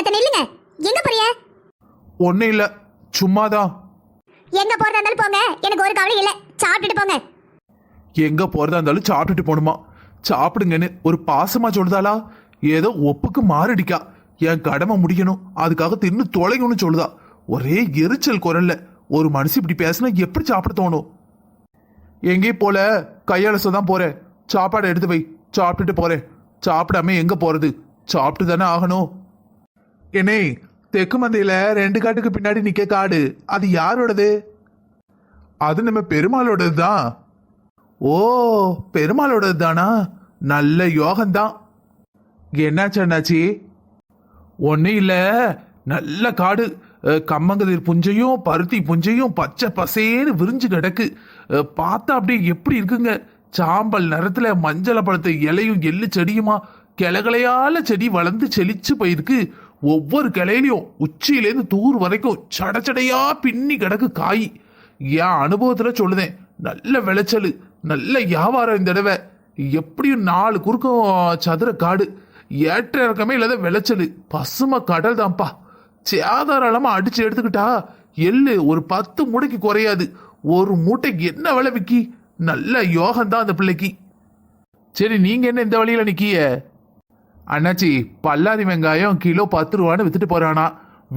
செத்த நில்லுங்க. எங்க போறிய? ஒன்றும் இல்லை. சும்மாதான். எங்க போறதா இருந்தாலும் போங்க. எனக்கு ஒரு கவலை இல்ல. சாப்பிட்டுட்டு போங்க. எங்க போறதா இருந்தாலும் சாப்பிட்டுட்டு போகணுமா சாப்பிடுங்கன்னு ஒரு பாசமா சொல்லுதாளா? ஏதோ ஒப்புக்கு மாரடிக்கா என் கடமை முடிக்கணும் அதுக்காக தின்னு தொலைங்கன்னு சொல்லுதா. ஒரே எரிச்சல் குரல்ல. ஒரு மனுஷன் இப்படி பேசினா எப்படி சாப்பிட தோணும்? எங்கேயும் போல. கையலச தான் போறேன். சாப்பாடு எடுத்து வை. சாப்பிட்டுட்டு போறேன். சாப்பிடாம எங்க போறது? சாப்பிட்டு தானே ஆகணும். என்னே தெற்கு மந்தையில ரெண்டு காட்டுக்கு பின்னாடி நிக்க காடு அது யாரோடது? அது நம்ம பெருமாளோடது தான் ஓ பெருமாளோடது தானா நல்ல யோகம்தான். என்னாச்சு அண்ணாச்சி? ஒன்றும் இல்லை. நல்ல காடு. கம்மங்கதிர் புஞ்சையும் பருத்தி புஞ்சையும் பச்சை பசேன்னு விரிஞ்சு கிடக்கு. பார்த்தா அப்படியே எப்படி இருக்குங்க? சாம்பல் நிறத்துல மஞ்சள பழத்தை இலையும் எள்ளு செடியுமா? கிளகலையால செடி வளர்ந்து செழிச்சு போயிருக்கு. ஒவ்வொரு கிளையிலையும் உச்சியிலேருந்து தூர் வரைக்கும் சடச்சடையா பின்னி கிடக்கு காய். என் அனுபவத்துல சொல்லுதேன் நல்ல விளைச்சல் நல்ல வியாபாரம் இந்த தடவை. எப்படியும் நாலு குறுக்கம் சதுர காடு. ஏற்ற இறக்கமே இல்லாத விளைச்சல். பசுமை கடல் தான்ப்பா. சேதாராளமா அடிச்சு எடுத்துக்கிட்டா எள்ளு ஒரு பத்து மூடைக்கு குறையாது. ஒரு மூட்டைக்கு என்ன விலை விக்கி? நல்ல யோகம்தான் அந்த பிள்ளைக்கு. சரி நீங்க என்ன இந்த வழியில நிக்கிய? அண்ணாச்சி பல்லாரி வெங்காயம் கிலோ பத்து ரூபான்னு வித்துட்டு போறானா.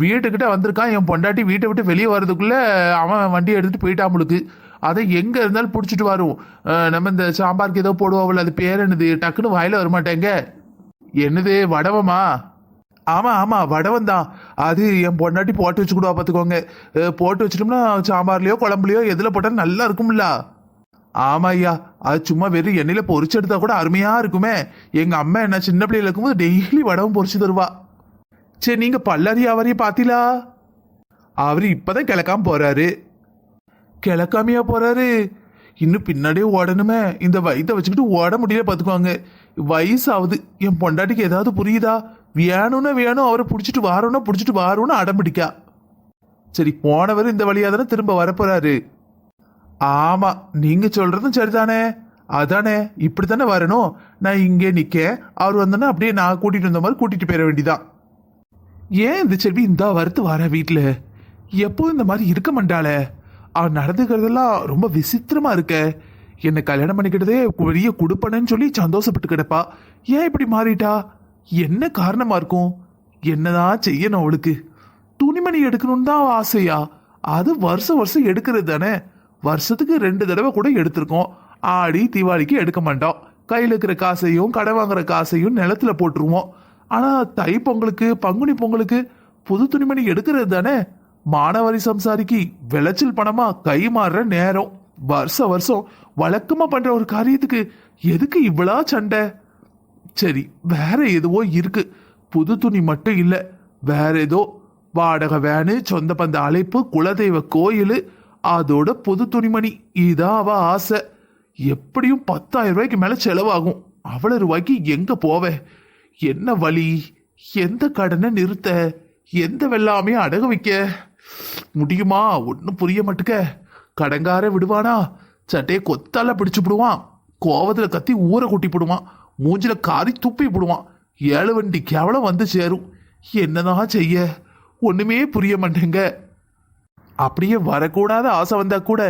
வீட்டுக்கிட்ட வந்திருக்கான் என் பொண்டாட்டி வீட்டை விட்டு வெளியே வர்றதுக்குள்ள அவன் வண்டியை எடுத்துட்டு போயிட்டான் முழுக்கு. அதை எங்க இருந்தாலும் பிடிச்சிட்டு வரும். நம்ம இந்த சாம்பாருக்கு ஏதோ போடுவோம்ல அது பேர் என்னது? டக்குன்னு வாயில வரமாட்டேங்க. என்னது வடவமா? ஆமா ஆமா வடவம் தான். அது என் பொண்டாட்டி போட்டு வச்சுக்கிடுவா பார்த்துக்கோங்க. போட்டு வச்சிட்டோம்னா சாம்பார்லயோ குழம்புலையோ எதுல போட்டாலும் நல்லா இருக்கும்ல. ஆமா ஐயா அது சும்மா வெறும் எண்ணெயில பொரிச்சு எடுத்தா கூட அருமையா இருக்குமே. எங்க அம்மா என்ன சின்ன பிள்ளையில இருக்கும்போது டெய்லி வடவும் பொறிச்சு தருவா. சரி நீங்க பல்லாரி அவரையும் பாத்தீங்களா அவரு இப்பதான் கிளக்காம போறாரு. கிளக்காமையா போறாரு. இன்னும் பின்னாடியே ஓடணுமே. இந்த வயிற்ற வச்சுக்கிட்டு ஓட முடியல பாத்துக்குவாங்க ஆகுது என் பொண்டாட்டிக்கு ஏதாவது புரியுதா? வேணும்னா வேணும். அவரை பிடிச்சிட்டு வாரோன்னா பிடிச்சிட்டு வாரோன்னு அடம் பிடிக்கா. சரி போனவர் இந்த வழியாக தானே திரும்ப வரப்போறாரு. ஆமா நீங்க சொல்றதும் சரிதானே? அதானே இப்படித்தானே வரணும்? நான் இங்கே நிக்க அவர் வந்தோன்னா அப்படியே நான் கூட்டிட்டு வந்த மாதிரி கூட்டிட்டு போயிட வேண்டியதான் ஏன் இந்த செல்வி இந்த வருத்து வர வீட்டில் எப்போ இந்த மாதிரி இருக்க மாட்டாளே. அவன் நடந்துக்கிறதெல்லாம் ரொம்ப விசித்திரமா இருக்க. என்னை கல்யாணம் பண்ணிக்கிட்டதே பெரிய கொடுப்பனன்னு சொல்லி சந்தோஷப்பட்டு கிடப்பா. ஏன் இப்படி மாறிட்டா? என்ன காரணமா இருக்கும்? என்னதான் செய்யணும் அவளுக்கு? துணிமணி எடுக்கணும்னு தான் ஆசையா? அது வருஷம் வருஷம் எடுக்கிறது தானே? வருஷத்துக்கு ரெண்டு தடவை கூட எடுத்திருக்கோம். ஆடி தீபாவளிக்கு எடுக்க மாட்டோம். கையில் இருக்கிற காசையும் கடை வாங்குற காசையும் நிலத்துல போட்டுருவோம். ஆனால் தை பொங்கலுக்கு பங்குனி பொங்கலுக்கு புது துணிமணி எடுக்கிறது தானே? மானவரி சம்சாரிக்கு விளைச்சல் பணமா கை மாறுற நேரம். வருஷ வருஷம் வழக்கமா பண்ற ஒரு காரியத்துக்கு எதுக்கு இவ்வளோ சண்டை? சரி வேற எதுவோ இருக்கு. புது துணி மட்டும் இல்ல வேற ஏதோ வாடகை வேனு சொந்த பந்த அழைப்பு குலதெய்வ கோயில் அதோட புது துணிமணி. இதான் அவ ஆசை. எப்படியும் பத்தாயிரம் ரூபாய்க்கு மேல செலவாகும். அவ்வளவு ரூபாய்க்கு எங்க போவ? என்ன வழி? எந்த கடனை நிறுத்த? எந்த வெள்ளாமையும் அடகு வைக்க? முடியுமா? ஒன்றும் புரிய மாட்டுக்க. கடங்கார விடுவானா? சட்டையை கொத்தால பிடிச்சு விடுவான் கோவத்துல கத்தி ஊரை கூட்டி போடுவான். மூஞ்சில காரி துப்பி போடுவான். ஏழு வண்டி கேவலம் வந்து சேரும். என்னதான் செய்ய? ஒண்ணுமே புரிய மாட்டேங்க. அப்படியே வரக்கூடாத ஆசை வந்தா கூட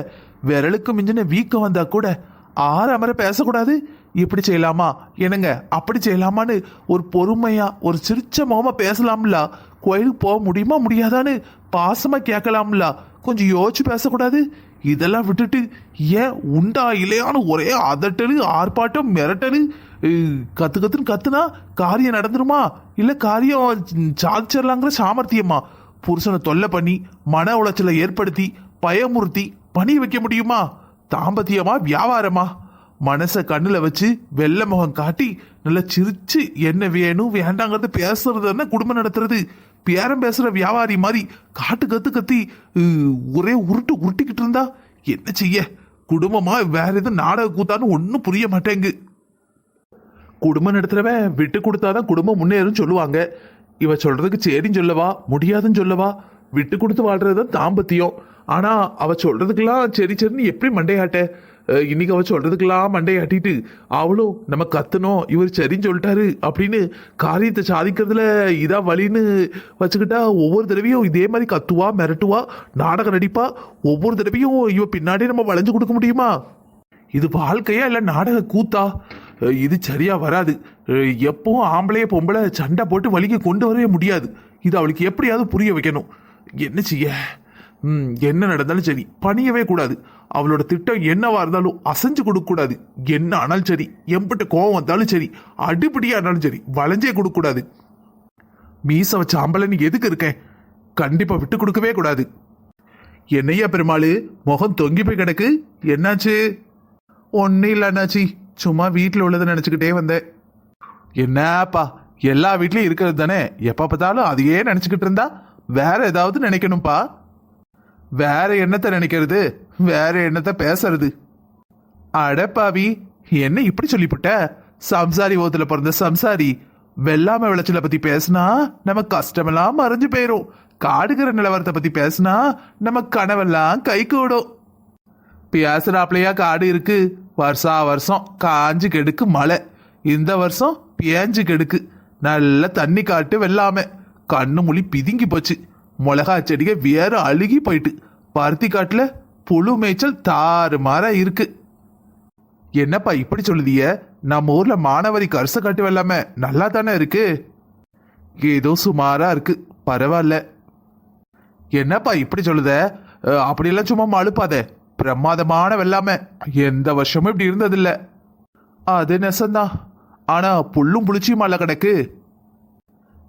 விரலுக்கு மிஞ்சின வீக்கம் வந்தா கூட ஆற அமர பேசக்கூடாது. இப்படி செய்யலாமா? என்னங்க அப்படி செய்யலாமான்னு ஒரு பொறுமையா ஒரு சிரிச்ச முகமா பேசலாம்ல? கோயிலுக்கு போக முடியுமா முடியாதான்னு பாசமா கேட்கலாம்ல? கொஞ்சம் யோசிச்சு பேசக்கூடாது. இதெல்லாம் விட்டுட்டு ஏன் உண்டா இல்லையான்னு ஒரே அதட்டலு ஆர்ப்பாட்டம் மிரட்டலு கத்து கத்துன்னு கத்துனா காரியம் நடந்துருமா? இல்ல காரியம் சாதிச்சிடலாங்கிற சாமர்த்தியமா? புருஷனை தொல்லை பண்ணி மன உளைச்சலை ஏற்படுத்தி பயமுறுத்தி பணி வைக்க முடியுமா? தாம்பத்தியமா வியாபாரமா? மனசை கண்ணில் வச்சு வெள்ளை முகம் காட்டி நல்லா சிரிச்சு என்ன வேணும் வேண்டாங்கிறது பேசுறது என்ன குடும்பம் நடத்துறது? பேரம் பேசுற வியாபாரி மாதிரி காட்டு கத்து கத்தி ஒரே உருட்டு உருட்டிக்கிட்டு இருந்தா என்ன செய்ய? குடும்பமா வேற எதுவும் நாடக கூத்தான்னு ஒன்றும் புரிய மாட்டேங்கு. குடும்பம் நடத்துறவன் விட்டு கொடுத்தாதான் குடும்பம் முன்னேறும் சொல்லுவாங்க. இவ சொல்றதுக்கு சரின்னு சொல்லவா முடியாதுன்னு சொல்லவா? விட்டு கொடுத்து வாழ்றதுதான் தாம்பத்தியம். ஆனா அவ சொல்றதுக்கெல்லாம் சரி சரின்னு எப்படி மண்டையாட்ட? இன்னைக்கு அவ சொல்றதுக்கெல்லாம் மண்டையாட்டிட்டு அவளும் நம்ம கத்தணும் இவர் சரின்னு சொல்லிட்டாரு அப்படின்னு காரியத்தை சாதிக்கிறதுல இதா வழின்னு வச்சுக்கிட்டா ஒவ்வொரு தடவையும் இதே மாதிரி கத்துவா மிரட்டுவா நாடகம் நடிப்பா ஒவ்வொரு தடவையும் இவ பின்னாடி நம்ம வளைஞ்சு கொடுக்க முடியுமா? இது வாழ்க்கையா இல்ல நாடக கூத்தா? இது சரியா வராது. எப்பவும் ஆம்பளைய பொம்பளை சண்டை போட்டு வலிக்க கொண்டு வரவே முடியாது. இது அவளுக்கு எப்படியாவது புரிய வைக்கணும். என்ன செய்ய? ம், என்ன நடந்தாலும் சரி பணியவே கூடாது. அவளோட திட்டம் என்னவா இருந்தாலும் அசைஞ்சு கொடுக்க கூடாது. என்ன ஆனாலும் சரி எம்பிட்ட கோவம் வந்தாலும் சரி அடிப்படியா இருந்தாலும் சரி வளைஞ்சே கொடுக்க கூடாது. மீச வச்ச ஆம்பளைன்னு எதுக்கு இருக்கேன் கண்டிப்பா விட்டு கொடுக்கவே கூடாது. என்னையா பெருமாள் முகம் தொங்கி போய் கிடக்கு? என்னாச்சு? ஒன்னும் இல்லை அண்ணாச்சி. சும்மா வீட்டில் உள்ளதை நினச்சிக்கிட்டே வந்தேன். என்னப்பா எல்லா வீட்லேயும் இருக்கிறது தானே? எப்போ பார்த்தாலும் அதையே நினச்சிக்கிட்டு இருந்தா? வேற ஏதாவது நினைக்கணும்ப்பா வேற என்னத்தை நினைக்கிறது? வேற என்னத்தை பேசுறது? அடப்பாவி என்ன இப்படி சொல்லிவிட்ட சம்சாரி ஓத்துல பிறந்த சம்சாரி வெள்ளாமை விளைச்சலை பத்தி பேசினா நம்ம கஷ்டமெல்லாம் மறைஞ்சு போயிரும். காடுகிற நிலவரத்தை பத்தி பேசினா நம்ம கனவெல்லாம் கை கூடும். பேசுறாப்லையா காடு இருக்கு? வருஷா வருஷம் காஞ்சு கெடுக்கு மழை. இந்த வருஷம் பேஞ்சு கெடுக்கு. நல்ல தண்ணி காட்டு வெள்ளாம. கண்ணு மொழி பிதுங்கி போச்சு. மிளகா செடிக வேற அழுகி போயிட்டு. பருத்தி காட்டுல புழு மேய்ச்சல் தாறுமாறா இருக்கு. என்னப்பா இப்படி சொல்லுதிய நம்ம ஊர்ல மானவரி கரிச காட்டு வெள்ளாம நல்லா தானே இருக்கு? ஏதோ சுமாரா இருக்கு. பரவாயில்ல. என்னப்பா இப்படி சொல்லுத? அப்படியெல்லாம் சும்மா மழுப்பாதே. பிரமாதமான வெள்ளாம. எந்த வருஷமும் இப்படி இருந்ததில்ல. அது நெசந்தான் ஆனா புல்லும் புளிச்சியும் மழை கிடக்கு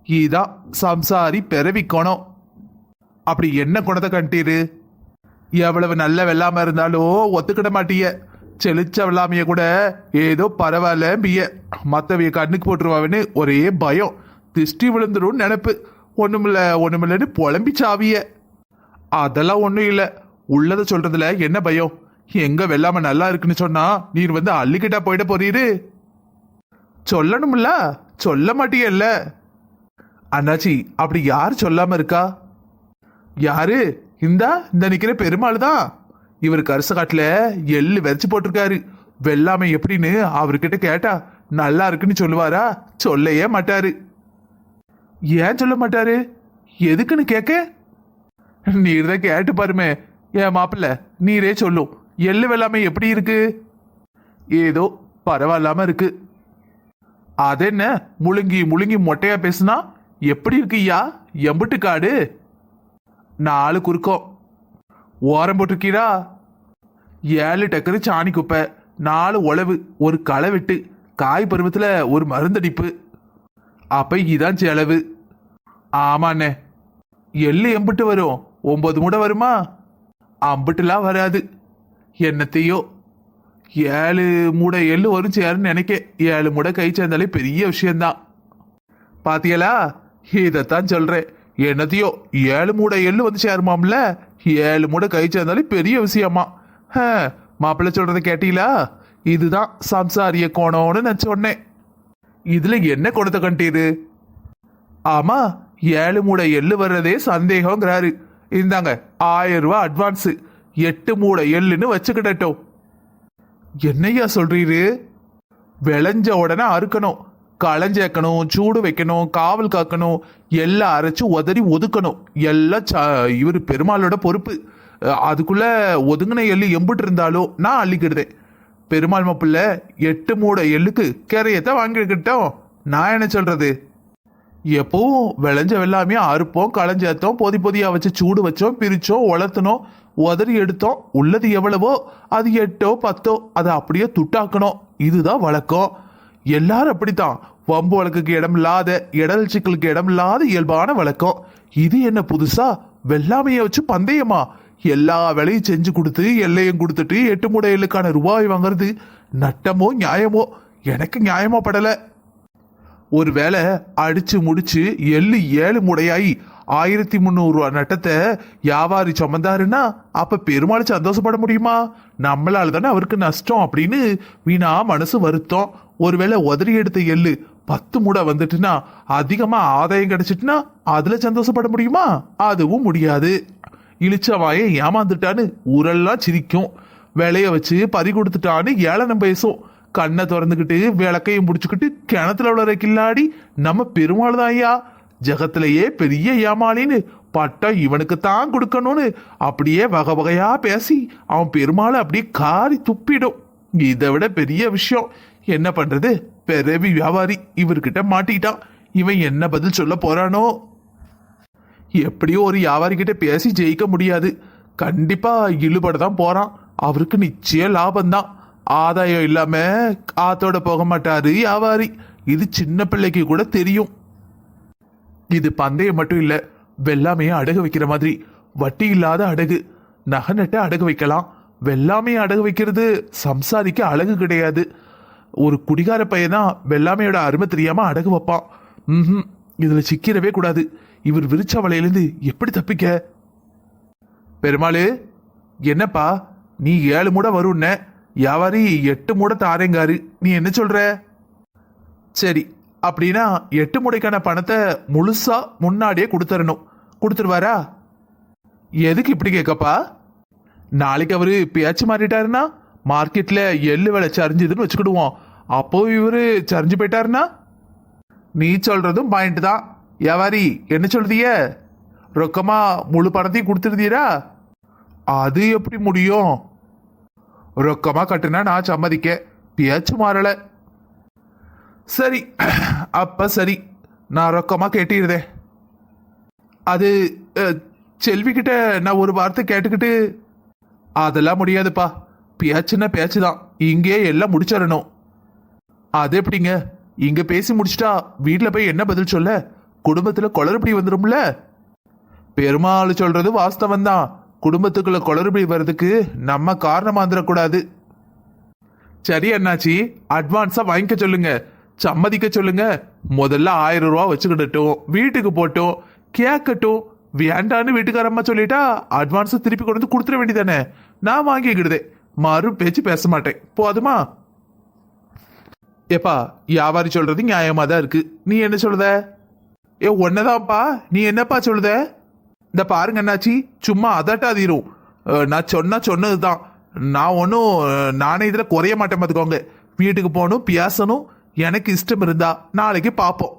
இதான் சம்சாரி பிறவிக்கோணம். அப்படி என்ன குணத்தை கண்டீரு? எவ்வளவு நல்ல வெள்ளாம இருந்தாலும் ஒத்துக்கிட மாட்டிய. செழிச்ச வெள்ளாமைய கூட ஏதோ பரவாயில்ல பிய மத்தவைய கண்ணுக்கு போட்டுருவான்னு ஒரே பயம். திஷ்டி விழுந்துடும் நினைப்பு. ஒண்ணுமில்ல ஒண்ணுமில்லன்னு புலம்பி சாவிய. அதெல்லாம் ஒன்றும் இல்லை. உள்ளத சொல்றதுல என்ன பயம்? எங்க வெள்ளாம நல்லா இருக்குன்னு சொன்னா நீர் வந்து அள்ளிக்கிட்டா போயிட போறீரு சொல்லணும்ல? சொல்ல மாட்டியல்ல. அண்ணாச்சி அப்படி யார் சொல்லாம இருக்கா? யாரு? இந்தா இந்த நிக்கிற பெருமாள் தான். இவர் கரிச காட்டுல எள்ளு விதைச்சு போட்டிருக்காரு. வெள்ளாமை எப்படின்னு அவர்கிட்ட கேட்டா நல்லா இருக்குன்னு சொல்லுவாரா? சொல்லவே மாட்டாரு. ஏன் சொல்ல மாட்டாரு? எதுக்குன்னு கேட்க நீர் தான் கேட்டு பாருமே. ஏன் மாப்பிள்ள நீரே சொல்லும் எள்ளு வெள்ளாமை எப்படி இருக்கு? ஏதோ பரவாயில்லாம இருக்கு. அதென்ன? முழுங்கி முழுங்கி மொட்டையா பேசுனா? எப்படி இருக்கு ஐயா? எம்புட்டு காடு. நாலு குறுக்கம். ஓரம் போட்டிருக்கீரா? ஏழு டக்கரு சாணி குப்பை நாலு உழவு ஒரு களை வெட்டு காய் பருவத்தில் ஒரு மருந்தடிப்பு. அப்ப இதான் செலவு. ஆமாண்ணே. எள்ளு எம்பிட்டு வரும். ஒன்பது மூடை வருமா? அம்பிட்டுலாம் வராது. என்னத்தையோ? ஏழு மூடை எள்ளு வரும் சேருன்னு நினைக்க. ஏழு மூட கை சேர்ந்தாலே பெரிய விஷயம்தான். பாத்தியலா? இதைத்தான் சொல்றேன். என்னத்தையோ? ஏழு மூடை எள்ளு வந்து சேருமாம்ல? ஏழு மூட கை சேர்ந்தாலே பெரிய விஷயமா? ஹ, மாப்பிள்ளை சொல்றத கேட்டீங்களா? இதுதான் சம்சாரிய கோணம்னு நான் சொன்னேன். இதுல என்ன குணத்தை கண்டீரு ஆமா ஏழு மூடை எள்ளு வர்றதே சந்தேகங்கிறாரு இந்தாங்க ஆயிரம் ரூபா அட்வான்ஸு எட்டு மூடை எள்ளுன்னு வச்சுக்கிடட்டும். என்னய்யா சொல்றீரு? விளைஞ்ச உடனே அறுக்கணும். களஞ்சேக்கணும் சூடு வைக்கணும் காவல் காக்கணும் எல்லாம் அரைச்சு உதறி ஒதுக்கணும். எல்லாம் இவர் பெருமாளோட பொறுப்பு. அதுக்குள்ள ஒதுங்கின எள்ளு எம்பிட்டு இருந்தாலும் நான் அள்ளிக்கிடுதேன். பெருமாள் மாப்பிள்ள எட்டு மூடை எள்ளுக்கு கரையத்தை வாங்கிக்கிட்டோம். நான் என்ன சொல்றது? எப்பவும் விளைஞ்ச வெள்ளாமே அறுப்போம் களஞ்சேத்தோம் பொதி பொதியா வச்சு சூடு வச்சோம் பிரிச்சோம் உலர்த்தினோம் உதறி எடுத்தோம். உள்ளது எவ்வளவோ அது எட்டோ பத்தோ அதை அப்படியே துட்டாக்கணும். இதுதான் வழக்கம். எல்லாரும் அப்படித்தான். வம்பு வழக்குக்கு இடம் இல்லாத இடல் சிக்கலுக்கு இடம் இல்லாத இயல்பான வழக்கம். இது என்ன புதுசா? வெள்ளாமைய வச்சு பந்தயமா? எல்லா வேலையும் செஞ்சு கொடுத்து எல்லையும் கொடுத்துட்டு எட்டு முடையலுக்கான ரூபாய் வாங்குறது நட்டமோ நியாயமோ? எனக்கு நியாயமா படலை. ஒருவேளை அடிச்சு முடிச்சு எள்ளு ஏழு முடையாயி ஆயிரத்தி முந்நூறு ரூபா நட்டத்தை வியாபாரி சுமந்தாருன்னா அப்ப பெருமாள் சந்தோஷப்பட முடியுமா? நம்மளால தானே அவருக்கு நஷ்டம் அப்படின்னு வீணா மனசு வருத்தம். ஒருவேளை உதறி எடுத்த எள்ளு பத்து மூடை வந்துட்டுனா அதிகமா ஆதாயம் கிடைச்சிட்டுனா அதுல சந்தோஷப்பட முடியுமா? அதுவும் முடியாது. இழிச்சவாயை ஏமாந்துட்டான்னு ஊரெல்லாம் சிரிக்கும். விளைய வச்சு பறி கொடுத்துட்டான்னு ஏளனம் பேசும். கண்ணை திறந்துக்கிட்டு விளக்கையும் பிடிச்சிக்கிட்டு கிணத்துல உள்ள கில்லாடி நம்ம பெருமாள் தான் ஐயா. ஜகத்திலேயே பெரிய ஏமாளின்னு பட்டம் இவனுக்கு தான் கொடுக்கணும்னு அப்படியே வகை வகையா பேசி அவன் பெருமாளை அப்படியே காரி துப்பிடும். இதை விட பெரிய விஷயம் என்ன பண்றது? பெரவி வியாபாரி இவர்கிட்ட மாட்டிக்கிட்டான். இவன் என்ன பதில் சொல்ல போறானோ? எப்படியோ ஒரு வியாபாரி கிட்ட பேசி ஜெயிக்க முடியாது. கண்டிப்பா இழுபட தான் போறான். அவருக்கு நிச்சயம் லாபம்தான். ஆதாயம் இல்லாம ஆத்தோட போக மாட்டாரு வியாபாரி இது சின்ன பிள்ளைக்கு கூட தெரியும். இது பந்தயம் மட்டும் இல்ல வெள்ளாமையை அடகு வைக்கிற மாதிரி. வட்டி இல்லாத அடகு. நகை நட்டை அடகு வைக்கலாம். வெள்ளாமையை அடகு வைக்கிறது சம்சாரிக்கு அழகு கிடையாது. ஒரு குடிகார பையனா வெள்ளாமையோட அருமை தெரியாம அடகு வைப்பான். ம்ஹும். இதுல சிக்கிடவே கூடாது. இவர் விரிச்ச வலையிலிருந்து எப்படி தப்பிக்க? பெருமாளு என்னப்பா? நீ ஏழு மூட வரும்ன? வியாபாரி எட்டு மூட தாரேங்காரு. நீ என்ன சொல்ற? சரி அப்படின்னா எட்டு மூடைக்கான பணத்தை முழுசா முன்னாடியே கொடுத்துடணும் கொடுத்துருவாரா? எதுக்கு இப்படி கேட்கப்பா? நாளைக்கு அவரு பேச்சு மாறிட்டாருன்னா மார்க்கெட்ல எள்ளு விலை சரிஞ்சுதுன்னு வச்சுக்கிடுவோம். அப்போ இவரு சரிஞ்சு போயிட்டாருன்னா? நீ சொல்றதும் பாயிண்ட் தான். வியாபாரி என்ன சொல்றிய ரொக்கமா முழு பணத்தையும் கொடுத்துருந்தீரா அது எப்படி முடியும்? ரொக்கமா கட்டுனா நான் சம்மதிக்க. பேச்சு மாறல. சரி அப்ப சரி. நான் ரொக்கமா கேட்டிருந்தேன். அது செல்விக்கிட்ட செல்வி நான் ஒரு வார்த்தை கேட்டுக்கிட்டு அதெல்லாம் முடியாதுப்பா. பேச்சுன்னா பேச்சு தான் இங்கே எல்லாம் முடிச்சிடணும். அது எப்படிங்க? இங்க பேசி முடிச்சிட்டா வீட்டில் போய் என்ன பதில் சொல்ல? குடும்பத்தில் குளறுபடி வந்துரும்ல? பெருமாள் சொல்றது வாஸ்தவம் தான் குடும்பத்துக்குள்ள குளறுபடி வர்றதுக்கு நம்ம காரணமா வந்துடக்கூடாது சரி அண்ணாச்சி அட்வான்ஸா வாங்கிக்க சொல்லுங்க. சம்மதிக்க சொல்லுங்க. முதல்ல ஆயிரம் ரூபா வச்சுக்கிடட்டும் வீட்டுக்கு போட்டோம் கேட்கட்டும். வேண்டான்னு வீட்டுக்காரம்மா சொல்லிட்டா அட்வான்ஸ் திருப்பி கொண்டு வந்து கொடுத்துட வேண்டியதானே? நான் வாங்கிக்கிடுதே. மறு பேச்சு பேச மாட்டேன். போதுமா? ஏப்பா வியாபாரி சொல்றது நியாயமா தான் இருக்கு. நீ என்ன சொல்லுத? ஏ ஒன்னதான்ப்பா. நீ என்னப்பா சொல்லுத? இந்த பாருங்க அண்ணாச்சி சும்மா அதட்டாதீரும் நான் சொன்னா சொன்னதுதான். நான் ஒன்றும் நானே இதில் குறைய மாட்டேன் பார்த்துக்கோங்க வீட்டுக்கு போகணும் பேசணும் எனக்கு இஷ்டம் இருந்தா நாளைக்கு பார்ப்போம்